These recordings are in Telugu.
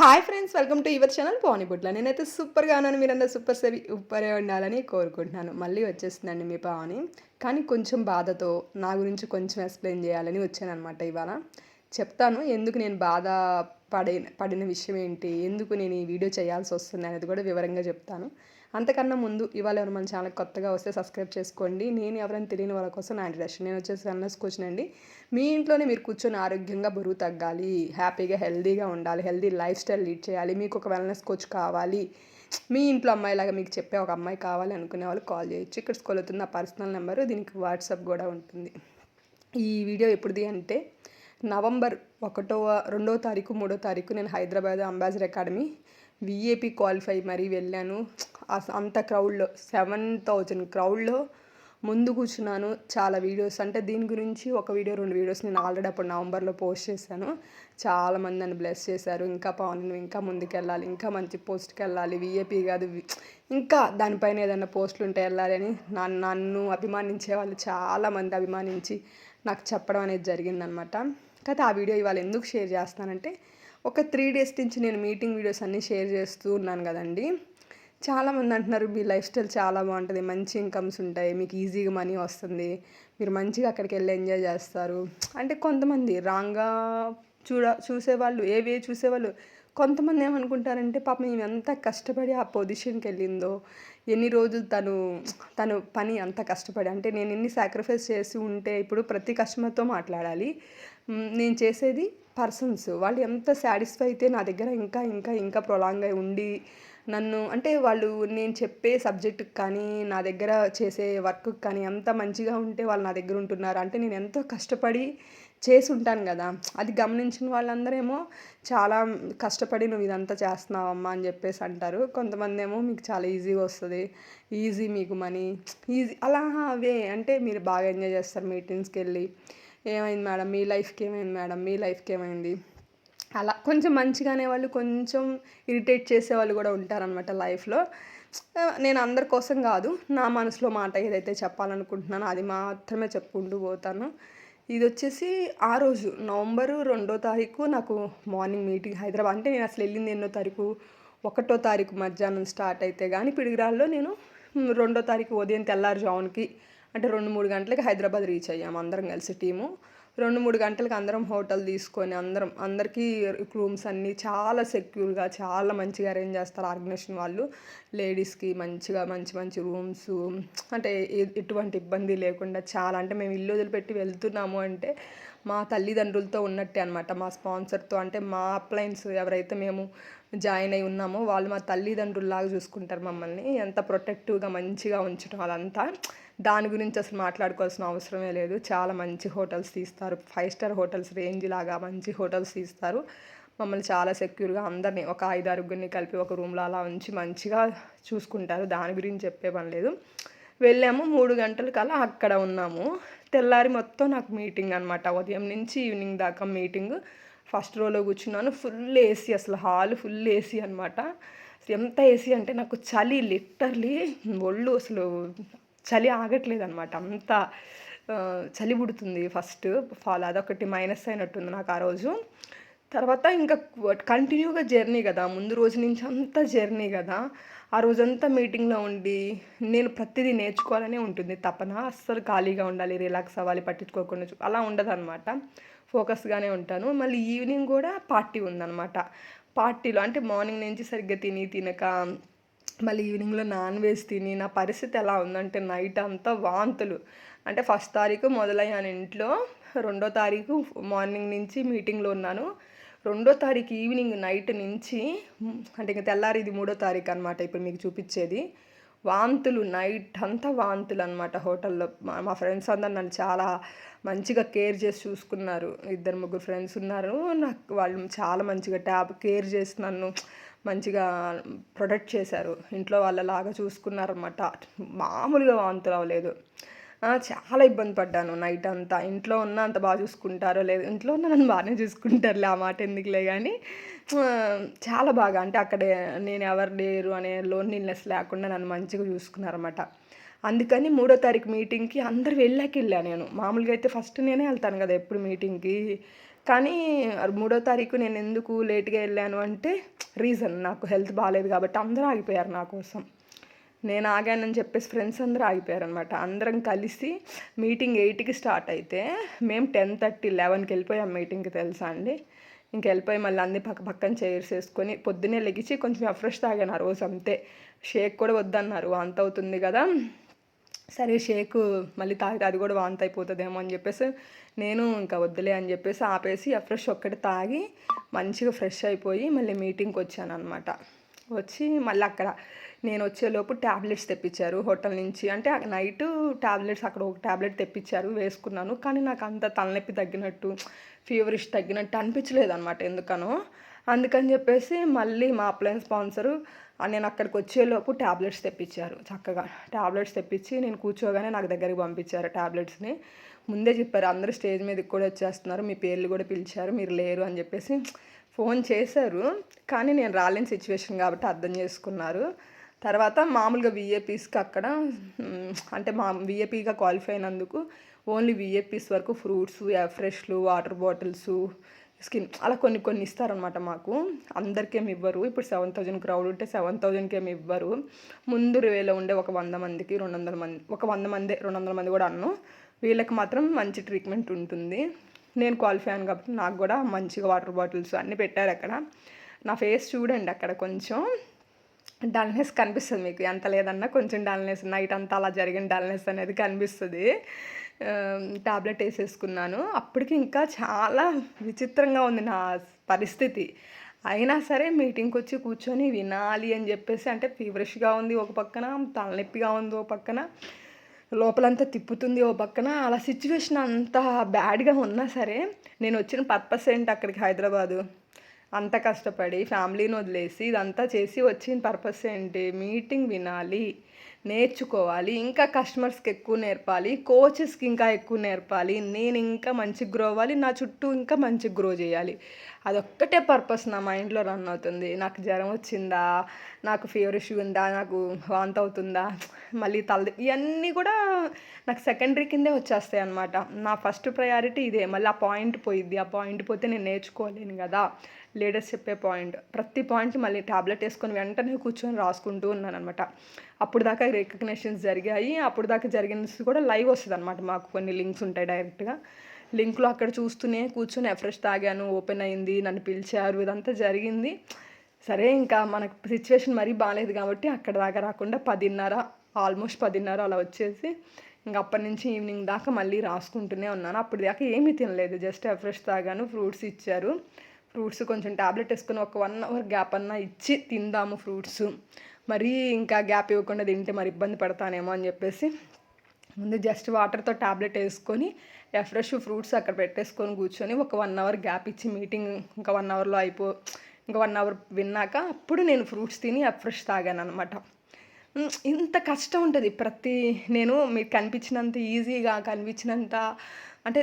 Hi friends welcome to your channel పానీపుట్ల నేనైతే సూపర్గా ఉన్నాను మీరందరూ సూపర్ సరి ఉప్పరే ఉండాలని కోరుకుంటున్నాను. మళ్ళీ వచ్చేస్తుందండి మీ పావని. కానీ కొంచెం బాధతో నా గురించి కొంచెం ఎక్స్ప్లెయిన్ చేయాలని వచ్చాను అనమాట ఇవాళ. చెప్తాను ఎందుకు నేను బాధ పడే పడిన విషయం ఏంటి ఎందుకు నేను ఈ వీడియో చేయాల్సి వస్తుంది అనేది కూడా వివరంగా చెప్తాను. అంతకన్నా ముందు ఇవాళ ఎవరు మన ఛానల్ కొత్తగా వస్తే సబ్స్క్రైబ్ చేసుకోండి. నేను ఎవరైనా తెలియని వాళ్ళ కోసం నా ఇంట్రెస్ట్. నేను వచ్చేసి అన్నస్ కోచ్ అండి. మీ ఇంట్లోనే మీరు కూర్చొని ఆరోగ్యంగా బరువు తగ్గాలి హ్యాపీగా హెల్దీగా ఉండాలి హెల్దీ లైఫ్ స్టైల్ లీడ్ చేయాలి మీకు ఒక వెల్నెస్ కోచ్ కావాలి మీ ఇంట్లో అమ్మాయిలాగా మీకు చెప్పే ఒక అమ్మాయి కావాలి అనుకునే వాళ్ళు కాల్ చేయొచ్చు. ఇక్కడ స్కూల్ అవుతుంది నా పర్సనల్ నెంబరు దీనికి వాట్సాప్ కూడా ఉంటుంది. ఈ వీడియో ఎప్పుడుది అంటే నవంబర్ ఒకటో రెండో తారీఖు మూడో తారీఖు నేను Hyderabad ambassador academy VAP qualify మరీ వెళ్ళాను. అంత క్రౌడ్లో సెవెన్ థౌజండ్ క్రౌడ్లో ముందు కూర్చున్నాను చాలా వీడియోస్ అంటే దీని గురించి ఒక వీడియో రెండు వీడియోస్ నేను ఆల్రెడీ అప్పుడు నవంబర్లో పోస్ట్ చేశాను. చాలామంది నన్ను బ్లెస్ చేశారు. ఇంకా పవన్ నువ్వు ఇంకా ముందుకు వెళ్ళాలి ఇంకా మంచి పోస్ట్కి వెళ్ళాలి. విఏపీ కాదు ఇంకా దానిపైన ఏదైనా పోస్టులు ఉంటే వెళ్ళాలి అని నన్ను నన్ను అభిమానించే వాళ్ళు చాలామంది అభిమానించి నాకు చెప్పడం అనేది జరిగిందనమాట కాకపోతే ఆ వీడియో ఇవాళ ఎందుకు షేర్ చేస్తానంటే ఒక త్రీ డేస్ నుంచి నేను మీటింగ్ వీడియోస్ అన్నీ షేర్ చేస్తూ ఉన్నాను కదండి. చాలామంది అంటున్నారు మీ లైఫ్ స్టైల్ చాలా బాగుంటుంది మంచి ఇన్కమ్స్ ఉంటాయి మీకు ఈజీగా మనీ వస్తుంది మీరు మంచిగా అక్కడికి వెళ్ళి ఎంజాయ్ చేస్తారు. అంటే కొంతమంది రాంగ్గా చూడ చూసేవాళ్ళు ఏవే చూసేవాళ్ళు కొంతమంది ఏమనుకుంటారంటే పాపం ఈమె ఎంత కష్టపడి ఆ పొజిషన్కి వెళ్ళిందో ఎన్ని రోజులు తను తను పని అంత కష్టపడి అంటే నేను ఎన్ని సాక్రిఫైస్ చేసి ఉంటే ఇప్పుడు ప్రతి కస్టమర్తో మాట్లాడాలి. నేను చేసేది పర్సన్స్ వాళ్ళు ఎంత సాటిస్ఫై అయితే నా దగ్గర ఇంకా ఇంకా ఇంకా ప్రొలాంగ్ అయి ఉండి నన్ను అంటే వాళ్ళు నేను చెప్పే సబ్జెక్టుకి కానీ నా దగ్గర చేసే వర్క్కి కానీ ఎంత మంచిగా ఉంటే వాళ్ళు నా దగ్గర ఉంటున్నారు. అంటే నేను ఎంతో కష్టపడి చేసి ఉంటాను కదా. అది గమనించిన వాళ్ళందరేమో చాలా కష్టపడి నువ్వు ఇదంతా చేస్తున్నావమ్మా అని చెప్పేసి అంటారు. కొంతమంది ఏమో మీకు చాలా ఈజీగా వస్తుంది. ఈజీ మీకు మనీ ఈజీ అలా అవే. అంటే మీరు బాగా ఎంజాయ్ చేస్తారు మీటింగ్స్కి వెళ్ళి. ఏమైంది మేడం? మీ లైఫ్కి ఏమైంది మేడం? మీ లైఫ్కి ఏమైంది? అలా కొంచెం మంచిగానే వాళ్ళు కొంచెం ఇరిటేట్ చేసే వాళ్ళు కూడా ఉంటారనమాట లైఫ్లో. నేను అందరి కోసం కాదు నా మనసులో మాట ఏదైతే చెప్పాలనుకుంటున్నానో అది మాత్రమే చెప్పుకుంటూ పోతాను. ఇది వచ్చేసి ఆ రోజు నవంబరు రెండో తారీఖు నాకు మార్నింగ్ మీటింగ్ హైదరాబాద్. అంటే నేను అసలు వెళ్ళింది ఎన్నో తారీఖు? ఒకటో తారీఖు మధ్యాహ్నం స్టార్ట్ అయితే కానీ పిడిగిరాల్లో నేను రెండో తారీఖు ఉదయం తెల్లారుజామునకి అంటే రెండు మూడు గంటలకి హైదరాబాద్ రీచ్ అయ్యాము అందరం కలిసి టీము. రెండు మూడు గంటలకు అందరం హోటల్ తీసుకొని అందరం అందరికీ రూమ్స్ అన్నీ చాలా సెక్యూర్గా చాలా మంచిగా అరేంజ్ చేస్తారు ఆర్గనైజేషన్ వాళ్ళు. లేడీస్కి మంచిగా మంచి మంచి రూమ్స్ అంటే ఎటువంటి ఇబ్బంది లేకుండా చాలా అంటే మేము ఇల్లు వదిలిపెట్టి వెళ్తున్నాము అంటే మా తల్లిదండ్రులతో ఉన్నట్టే అనమాట మా స్పాన్సర్తో అంటే మా అప్లయన్స్ ఎవరైతే మేము జాయిన్ అయి ఉన్నామో వాళ్ళు మా తల్లిదండ్రుల్లాగా చూసుకుంటారు మమ్మల్ని. ఎంత ప్రొటెక్టివ్గా మంచిగా ఉంచడం వాళ్ళంతా దాని గురించి అసలు మాట్లాడుకోవాల్సిన అవసరమే లేదు. చాలా మంచి హోటల్స్ తీస్తారు. ఫైవ్ స్టార్ హోటల్స్ రేంజ్ లాగా మంచి హోటల్స్ తీస్తారు. మమ్మల్ని చాలా సెక్యూర్గా అందరినీ ఒక ఐదు ఆరుగురిని కలిపి ఒక రూమ్లో అలా ఉంచి మంచిగా చూసుకుంటారు. దాని గురించి చెప్పే పని లేదు. వెళ్ళాము. మూడు గంటలకల్లా అక్కడ ఉన్నాము. తెల్లారి మొత్తం నాకు మీటింగ్ అనమాట ఉదయం నుంచి ఈవినింగ్ దాకా మీటింగ్. ఫస్ట్ రోలో కూర్చున్నాను. ఫుల్ ఏసీ అసలు. హాల్ ఫుల్ ఏసీ అనమాట ఎంత ఏసీ అంటే నాకు చలి లిటర్లీ ఒళ్ళు అసలు చలి ఆగట్లేదు అనమాట అంత చలి పుడుతుంది ఫస్ట్ ఫాల్ అదొకటి మైనస్ అయినట్టుంది నాకు ఆ రోజు. తర్వాత ఇంకా కంటిన్యూగా జర్నీ కదా. ముందు రోజు నుంచి అంతా జర్నీ కదా. ఆ రోజంతా మీటింగ్లో ఉండి నేను ప్రతిదీ నేర్చుకోవాలనే ఉంటుంది. తపన అస్సలు ఖాళీగా ఉండాలి రిలాక్స్ అవ్వాలి పట్టించుకోకుండా అలా ఉండదు అనమాట ఫోకస్గానే ఉంటాను. మళ్ళీ ఈవినింగ్ కూడా పార్టీ ఉందన్నమాట. పార్టీలో అంటే మార్నింగ్ నుంచి సరిగ్గా తిని తినక మళ్ళీ ఈవినింగ్లో నాన్ వెజ్ తిని నా పరిస్థితి ఎలా ఉందంటే నైట్ అంతా వాంతులు. అంటే ఫస్ట్ తారీఖు మొదలయ్యాను ఇంట్లో రెండో తారీఖు మార్నింగ్ నుంచి మీటింగ్లో ఉన్నాను. రెండో తారీఖు ఈవినింగ్ నైట్ నుంచి అంటే ఇంకా తెల్లారి ఇది మూడో తారీఖు అనమాట ఇప్పుడు మీకు చూపించేది. వాంతులు నైట్ అంతా వాంతులు అనమాట హోటల్లో. మా ఫ్రెండ్స్ అందరు నన్ను చాలా మంచిగా కేర్ చేసి చూసుకున్నారు. ఇద్దరు ముగ్గురు ఫ్రెండ్స్ ఉన్నారు. నాకు వాళ్ళు చాలా మంచిగా ట్యాబ్ కేర్ చేసి నన్ను మంచిగా ప్రొటెక్ట్ చేశారు. ఇంట్లో వాళ్ళలాగా చూసుకున్నారన్నమాట. మామూలుగా వాంతులు అవ్వలేదు. చాలా ఇబ్బంది పడ్డాను నైట్ అంతా. ఇంట్లో ఉన్న అంత బాగా చూసుకుంటారో లేదు. ఇంట్లో ఉన్న నన్ను బాగానే చూసుకుంటారులే ఆ మాట ఎందుకులే కానీ చాలా బాగా. అంటే అక్కడే నేను ఎవరు లేరు అనే లోన్లీనెస్ లేకుండా నన్ను మంచిగా చూసుకున్నారన్నమాట. అందుకని మూడో తారీఖు మీటింగ్కి అందరు వెళ్ళాక వెళ్ళా నేను. మామూలుగా అయితే ఫస్ట్ నేనే వెళ్తాను కదా ఎప్పుడు మీటింగ్కి. కానీ మూడో తారీఖు నేను ఎందుకు లేట్గా వెళ్ళాను అంటే రీజన్ నాకు హెల్త్ బాగాలేదు కాబట్టి అందరూ ఆగిపోయారు నా కోసం. నేను ఆగానని చెప్పేసి ఫ్రెండ్స్ అందరూ ఆగిపోయారు అనమాట అందరం కలిసి మీటింగ్ ఎయిట్కి స్టార్ట్ అయితే మేము టెన్ థర్టీ లెవెన్కి వెళ్ళిపోయాం మీటింగ్కి తెలుసా అండి? ఇంక వెళ్ళిపోయి మళ్ళీ అన్ని పక్క పక్కన చైర్స్ వేసుకొని పొద్దున్నే లెగిచి కొంచెం ఫ్రెష్ తాగాను ఆ రోజు అంతే షేక్ కూడా వద్దన్నారు అంత అవుతుంది కదా. సరే షేక్ మళ్ళీ తాగితే అది కూడా వాంత అయిపోతుందేమో అని చెప్పేసి నేను ఇంకా వద్దులే అని చెప్పేసి ఆపేసి ఫ్రెష్ ఒక్కటి తాగి మంచిగా ఫ్రెష్ అయిపోయి మళ్ళీ మీటింగ్కి వచ్చాను అనమాట వచ్చి మళ్ళీ అక్కడ నేను వచ్చేలోపు ట్యాబ్లెట్స్ తెప్పించారు హోటల్ నుంచి. అంటే నైట్ ట్యాబ్లెట్స్ అక్కడ ఒక ట్యాబ్లెట్ తెప్పించారు వేసుకున్నాను. కానీ నాకు అంత తలనొప్పి తగ్గినట్టు ఫీవరిష్ తగ్గినట్టు అనిపించలేదు అనమాట ఎందుకనో. అందుకని చెప్పేసి మళ్ళీ మా అప్లయన్స్ స్పాన్సరు నేను అక్కడికి వచ్చేలోపు ట్యాబ్లెట్స్ తెప్పించారు. చక్కగా ట్యాబ్లెట్స్ తెప్పించి నేను కూర్చోగానే నాకు దగ్గరికి పంపించారు ట్యాబ్లెట్స్ని ముందే చెప్పారు అందరూ స్టేజ్ మీదకి కూడా వచ్చేస్తున్నారు మీ పేర్లు కూడా పిలిచారు మీరు లేరు అని చెప్పేసి ఫోన్ చేశారు. కానీ నేను రాలేని సిచ్యువేషన్ కాబట్టి అర్థం చేసుకున్నారు. తర్వాత మామూలుగా విఏపీస్కి అక్కడ అంటే మా విఏపీగా క్వాలిఫై అయినందుకు ఓన్లీ విఏపీస్ వరకు ఫ్రూట్స్ ఫ్రెష్లు వాటర్ బాటిల్స్ స్కిన్ అలా కొన్ని కొన్ని ఇస్తారనమాట మాకు. అందరికేం ఇవ్వరు. ఇప్పుడు సెవెన్ థౌజండ్ క్రౌడ్ ఉంటే సెవెన్ థౌజండ్కి ఏమి ఇవ్వరు. ముందు వేలో ఉండే ఒక వంద మందికి రెండు వందల మంది ఒక వంద మంది రెండు వందల మంది కూడా అన్ను. వీళ్ళకి మాత్రం మంచి ట్రీట్మెంట్ ఉంటుంది. నేను క్వాలిఫై అయ్యాను కాబట్టి నాకు కూడా మంచిగా వాటర్ బాటిల్స్ అన్నీ పెట్టారు అక్కడ. నా ఫేస్ చూడండి అక్కడ కొంచెం. డల్నెస్ కనిపిస్తుంది మీకు. ఎంత లేదన్నా కొంచెం డల్నెస్ నైట్ అంతా అలా జరిగిన డల్నెస్ అనేది కనిపిస్తుంది. టాబ్లెట్ వేసేసుకున్నాను. అప్పటికి ఇంకా చాలా విచిత్రంగా ఉంది నా పరిస్థితి. అయినా సరే మీటింగ్కి వచ్చి కూర్చొని వినాలి అని చెప్పేసి అంటే ఫీవరిష్గా ఉంది ఒక పక్కన తలనొప్పిగా ఉంది ఒక పక్కన లోపలంతా తిప్పుతుంది ఓ పక్కన అలా సిచ్యువేషన్ అంత బ్యాడ్గా ఉన్నా సరే నేను వచ్చిన పర్పస్ ఏంటి అక్కడికి హైదరాబాదు? అంత కష్టపడి ఫ్యామిలీని వదిలేసి ఇదంతా చేసి వచ్చిన పర్పస్ ఏంటి? మీటింగ్ వినాలి నేర్చుకోవాలి ఇంకా కస్టమర్స్కి ఎక్కువ నేర్పాలి కోచెస్కి ఇంకా ఎక్కువ నేర్పాలి నేను ఇంకా మంచి గ్రో అవ్వాలి నా చుట్టూ ఇంకా మంచి గ్రో చేయాలి. అదొక్కటే పర్పస్ నా మైండ్లో రన్ అవుతుంది. నాకు జ్వరం వచ్చిందా? నాకు ఫీవర్ ఇష్యూ ఉందా? నాకు వాంత అవుతుందా? మళ్ళీ తల ఇవన్నీ కూడా నాకు సెకండరీ కిందే వచ్చేస్తాయి అనమాట నా ఫస్ట్ ప్రయారిటీ ఇదే. మళ్ళీ ఆ పాయింట్ పోయిద్ది. ఆ పాయింట్ పోతే నేను నేర్చుకోలేను కదా. లీడర్స్ చెప్పే పాయింట్. ప్రతి పాయింట్ మళ్ళీ ట్యాబ్లెట్ వేసుకొని వెంటనే కూర్చొని రాసుకుంటూ ఉన్నాను అనమాట అప్పుడు దాకా రికగ్నేషన్స్ జరిగాయి. అప్పుడు దాకా జరిగిన కూడా లైవ్ వస్తుంది అనమాట మాకు కొన్ని లింక్స్ ఉంటాయి డైరెక్ట్గా. లింక్లో అక్కడ చూస్తూనే కూర్చొని ఎఫ్రెష్ తాగాను ఓపెన్ అయింది నన్ను పిలిచారు ఇదంతా జరిగింది. సరే ఇంకా మనకు సిచ్యువేషన్ మరీ బాగాలేదు కాబట్టి అక్కడ దాకా రాకుండా పదిన్నర ఆల్మోస్ట్ పదిన్నర అలా వచ్చేసి ఇంకా అప్పటి నుంచి ఈవినింగ్ దాకా మళ్ళీ రాసుకుంటూనే ఉన్నాను. అప్పుడు దాకా ఏమీ తినలేదు. జస్ట్ ఎఫ్రెష్ తాగాను ఫ్రూట్స్ ఇచ్చారు. ఫ్రూట్స్ కొంచెం ట్యాబ్లెట్ వేసుకుని ఒక వన్ అవర్ గ్యాప్ అన్నా ఇచ్చి తిందాము ఫ్రూట్స్. మరీ ఇంకా గ్యాప్ ఇవ్వకుండా తింటే మరి ఇబ్బంది పడతానేమో అని చెప్పేసి ముందు జస్ట్ వాటర్తో ట్యాబ్లెట్ వేసుకొని ఫ్రెష్ ఫ్రూట్స్ అక్కడ పెట్టేసుకొని కూర్చొని ఒక వన్ అవర్ గ్యాప్ ఇచ్చి మీటింగ్ ఇంకా వన్ అవర్లో అయిపో ఇంకా వన్ అవర్ విన్నాక అప్పుడు నేను ఫ్రూట్స్ తిని ఫ్రెష్ తాగాను అనమాట ఇంత కష్టం ఉంటుంది. ప్రతి నేను మీకు కనిపించినంత ఈజీగా కనిపించినంత అంటే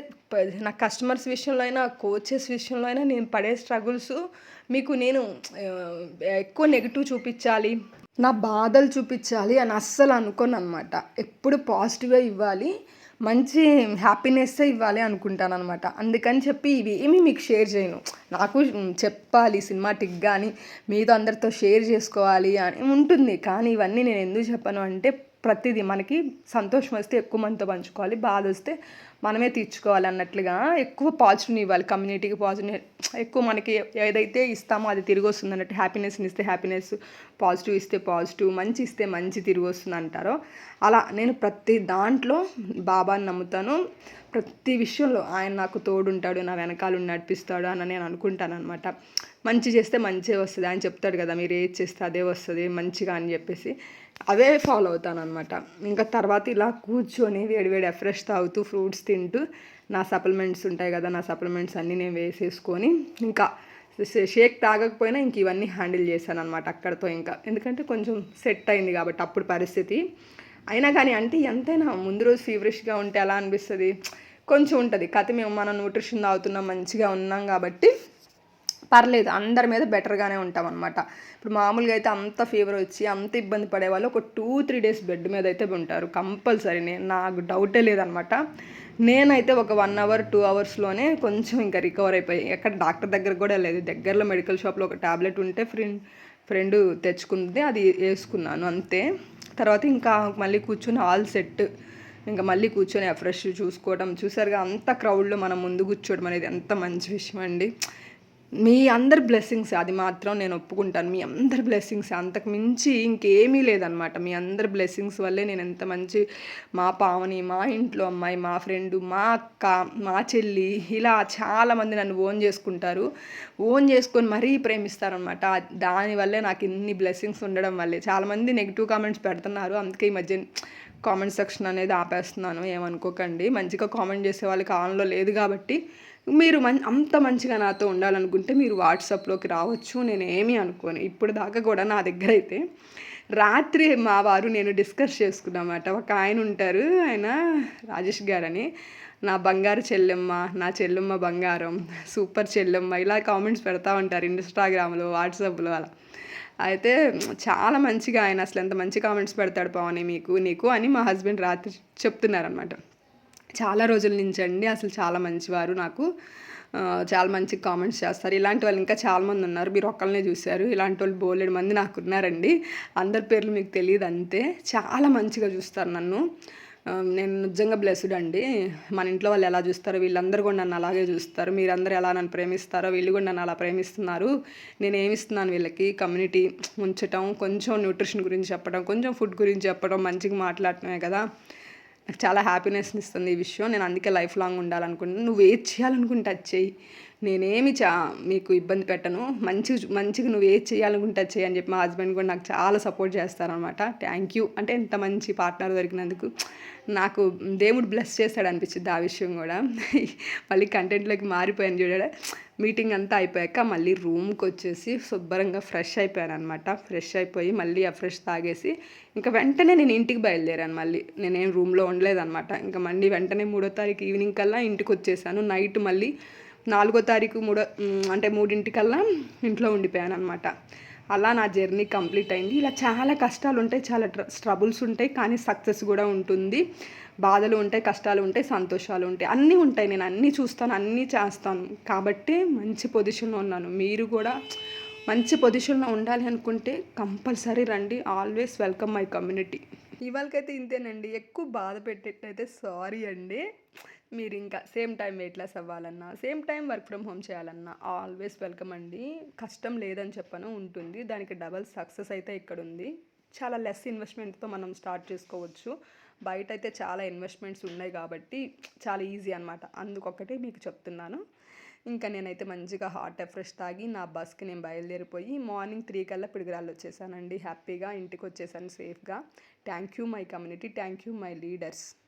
నా కస్టమర్స్ విషయంలో అయినా కోచెస్ విషయంలో అయినా నేను పడే స్ట్రగుల్స్ మీకు నేను ఎక్కువ నెగిటివ్ చూపించాలి నా బాధలు చూపించాలి అని అస్సలు అనుకోను అనమాట ఎప్పుడు పాజిటివ్గా ఇవ్వాలి మంచి హ్యాపీనెస్సే ఇవ్వాలి అనుకుంటాను అనమాట అందుకని చెప్పి ఇవి ఏమీ మీకు షేర్ చేయను. నాకు చెప్పాలి సినిమాటిక్ కానీ మీతో అందరితో షేర్ చేసుకోవాలి అని ఉంటుంది. కానీ ఇవన్నీ నేను ఎందుకు చెప్పను అంటే ప్రతిదీ మనకి సంతోషం వస్తే ఎక్కువ మందితో పంచుకోవాలి బాధ వస్తే మనమే తీర్చుకోవాలి అన్నట్లుగా ఎక్కువ పాజిటివ్ని ఇవ్వాలి. కమ్యూనిటీకి పాజిటివ్ ఎక్కువ మనకి ఏదైతే ఇస్తామో అది తిరిగి వస్తుంది అన్నట్టు. హ్యాపీనెస్ని ఇస్తే హ్యాపీనెస్ పాజిటివ్ ఇస్తే పాజిటివ్ మంచి ఇస్తే మంచి తిరిగి వస్తుంది అంటారో. అలా నేను ప్రతి దాంట్లో బాబాని నమ్ముతాను. ప్రతి విషయంలో ఆయన నాకు తోడుంటాడు నా వెనకాల నడిపిస్తాడు అని నేను అనుకుంటాను అనమాట మంచి చేస్తే మంచిగా వస్తుంది. ఆయన చెప్తాడు కదా మీరు ఏది చేస్తే అదే వస్తుంది మంచిగా అని చెప్పేసి. అవే ఫాలో అవుతాను అనమాట ఇంకా తర్వాత ఇలా కూర్చొని వేడివేడి ఫ్రెష్ తాగుతూ ఫ్రూట్స్ తింటూ నా సప్లిమెంట్స్ ఉంటాయి కదా నా సప్లిమెంట్స్ అన్నీ నేను వేసేసుకొని ఇంకా షేక్ తాగకపోయినా ఇంక ఇవన్నీ హ్యాండిల్ చేశాను అనమాట అక్కడితో ఇంకా. ఎందుకంటే కొంచెం సెట్ అయింది కాబట్టి అప్పుడు పరిస్థితి. అయినా కానీ అంటే ఎంతైనా ముందు రోజు ఫీవరిష్గా ఉంటే ఎలా అనిపిస్తుంది? కొంచెం ఉంటుంది. కథ మేము మనం న్యూట్రిషన్ తాగుతున్నాం మంచిగా ఉన్నాం కాబట్టి పర్లేదు అందరి మీద బెటర్గానే ఉంటాం అనమాట ఇప్పుడు మామూలుగా అయితే అంత ఫీవర్ వచ్చి అంత ఇబ్బంది పడే వాళ్ళు ఒక టూ త్రీ డేస్ బెడ్ మీద అయితే ఉంటారు కంపల్సరీ. నేను నాకు డౌటే లేదనమాట నేనైతే ఒక వన్ అవర్ టూ అవర్స్లోనే కొంచెం ఇంకా రికవర్ అయిపోయి ఎక్కడ డాక్టర్ దగ్గర కూడా లేదు. దగ్గరలో మెడికల్ షాప్లో ఒక టాబ్లెట్ ఉంటే ఫ్రెండ్ ఫ్రెండ్ తెచ్చుకుంది అది వేసుకున్నాను అంతే. తర్వాత ఇంకా మళ్ళీ కూర్చొని ఆల్ సెట్ ఇంకా మళ్ళీ కూర్చొని ఫ్రెష్ చూసుకోవడం చూసారుగా అంత క్రౌడ్లో మనం ముందు కూర్చోవడం అనేది ఎంత మంచి విషయం అండి. మీ అందరి బ్లెస్సింగ్స్ అది మాత్రం నేను ఒప్పుకుంటాను. మీ అందరి బ్లెస్సింగ్స్ అంతకు మించి ఇంకేమీ లేదనమాట మీ అందరి బ్లెస్సింగ్స్ వల్లే నేను ఎంత మంచి మా పావని మా ఇంట్లో అమ్మాయి మా ఫ్రెండ్ మా అక్క మా చెల్లి ఇలా చాలామంది నన్ను ఓన్ చేసుకుంటారు. ఓన్ చేసుకొని మరీ ప్రేమిస్తారనమాట దానివల్లే నాకు ఇన్ని బ్లెస్సింగ్స్ ఉండడం వల్లే. చాలామంది నెగిటివ్ కామెంట్స్ పెడుతున్నారు. అందుకే ఈ మధ్య కామెంట్ సెక్షన్ అనేది ఆపేస్తున్నాను. ఏమనుకోకండి. మంచిగా కామెంట్ చేసే వాళ్ళకి ఆన్లో లేదు కాబట్టి మీరు మం అంత మంచిగా నాతో ఉండాలనుకుంటే మీరు వాట్సాప్లోకి రావచ్చు. నేను ఏమీ అనుకోను. ఇప్పుడు దాకా కూడా నా దగ్గర అయితే రాత్రి మా వారు నేను డిస్కస్ చేసుకున్నమాట ఒక ఆయన ఉంటారు ఆయన రాజేష్ గారని. నా బంగారు చెల్లెమ్మ నా చెల్లెమ్మ బంగారం సూపర్ చెల్లెమ్మ ఇలా కామెంట్స్ పెడతా ఉంటారు ఇన్స్టాగ్రామ్లో వాట్సాప్లో అలా. అయితే చాలా మంచిగా ఆయన అసలు ఎంత మంచి కామెంట్స్ పెడతాడు పవని మీకు నీకు అని మా హస్బెండ్ రాత్రి చెప్తున్నారనమాట చాలా రోజుల నుంచి అండి. అసలు చాలా మంచివారు నాకు. చాలా మంచి కామెంట్స్ చేస్తారు. ఇలాంటి వాళ్ళు ఇంకా చాలామంది ఉన్నారు. మీరు ఒక్కళ్ళనే చూశారు. ఇలాంటి వాళ్ళు బోలెడు మంది నాకు ఉన్నారండి అందరి పేర్లు మీకు తెలియదు అంతే. చాలా మంచిగా చూస్తారు నన్ను. నేను నిజంగా బ్లెస్డ్ అండి. మన ఇంట్లో వాళ్ళు ఎలా చూస్తారో వీళ్ళందరూ కూడా నన్ను అలాగే చూస్తారు. మీరందరూ ఎలా నన్ను ప్రేమిస్తారో వీళ్ళు కూడా నన్ను అలా ప్రేమిస్తున్నారు. నేను ఏమిస్తున్నాను వీళ్ళకి? కమ్యూనిటీ ఉంచటం కొంచెం న్యూట్రిషన్ గురించి చెప్పడం కొంచెం ఫుడ్ గురించి చెప్పడం మంచిగా మాట్లాడటమే కదా. నాకు చాలా హ్యాపీనెస్ని ఇస్తుంది ఈ విషయం. నేను అందుకే లైఫ్ లాంగ్ ఉండాలనుకుంటున్నాను నువ్వు ఏది చేయాలనుకుంటే అది చెయ్యి నేనేమి చా మీకు ఇబ్బంది పెట్టను. మంచి మంచిగా నువ్వు ఏది చేయాలనుకుంటే అది అని చెప్పి మా హస్బెండ్ కూడా నాకు చాలా సపోర్ట్ చేస్తారనమాట థ్యాంక్ యూ అంటే ఇంత మంచి పార్ట్నర్ దొరికినందుకు నాకు దేవుడు బ్లెస్ చేస్తాడు అనిపించింది ఆ విషయం కూడా. మళ్ళీ కంటెంట్లోకి మారిపోయాను చూడడా మీటింగ్ అంతా అయిపోయాక మళ్ళీ రూమ్కి వచ్చేసి శుభ్రంగా ఫ్రెష్ అయిపోయాను అనమాట ఫ్రెష్ అయిపోయి మళ్ళీ ఆ ఫ్రెష్ తాగేసి ఇంకా వెంటనే నేను ఇంటికి బయలుదేరాను మళ్ళీ. నేనేం రూమ్లో ఉండలేదన్నమాట. ఇంకా మళ్ళీ వెంటనే మూడో తారీఖు ఈవినింగ్ కల్లా ఇంటికి వచ్చేసాను. నైట్ మళ్ళీ నాలుగో తారీఖు మూడో అంటే మూడింటికల్లా ఇంట్లో ఉండిపోయాను అనమాట అలా నా జర్నీ కంప్లీట్ అయింది. ఇలా చాలా కష్టాలు ఉంటాయి చాలా స్ట్రబుల్స్ ఉంటాయి కానీ సక్సెస్ కూడా ఉంటుంది. బాధలు ఉంటాయి కష్టాలు ఉంటాయి సంతోషాలు ఉంటాయి. అన్నీ ఉంటాయి నేను అన్నీ చూస్తాను అన్నీ చేస్తాను. కాబట్టి మంచి పొజిషన్లో ఉన్నాను. మీరు కూడా మంచి పొజిషన్లో ఉండాలి అనుకుంటే కంపల్సరీ రండి. Always welcome my community. ఇవాళకైతే ఇంతేనండి. ఎక్కువ బాధ పెట్టేటైతే సారీ అండి. మీరు ఇంకా సేమ్ టైం వెయిట్ లాస్ అవ్వాలన్నా same time work from home చేయాలన్నా ఆల్వేస్ వెల్కమ్ అండి. కష్టం లేదని చెప్పను ఉంటుంది. దానికి డబల్ సక్సెస్ అయితే ఇక్కడ ఉంది చాలా లెస్ ఇన్వెస్ట్మెంట్తో మనం స్టార్ట్ చేసుకోవచ్చు. బయట అయితే చాలా ఇన్వెస్ట్మెంట్స్ ఉన్నాయి కాబట్టి చాలా ఈజీ అనమాట అందుకొక్కటే మీకు చెప్తున్నాను. ఇంకా నేనైతే మంచిగా హాట్ ఫ్రెష్ తాగి నా బస్కి నేను బయలుదేరిపోయి మార్నింగ్ త్రీ కల్లా పిడుగురాళ్ళు వచ్చేసానండి. హ్యాపీగా ఇంటికి వచ్చేసాను సేఫ్గా. Thank you my community. Thank you my leaders.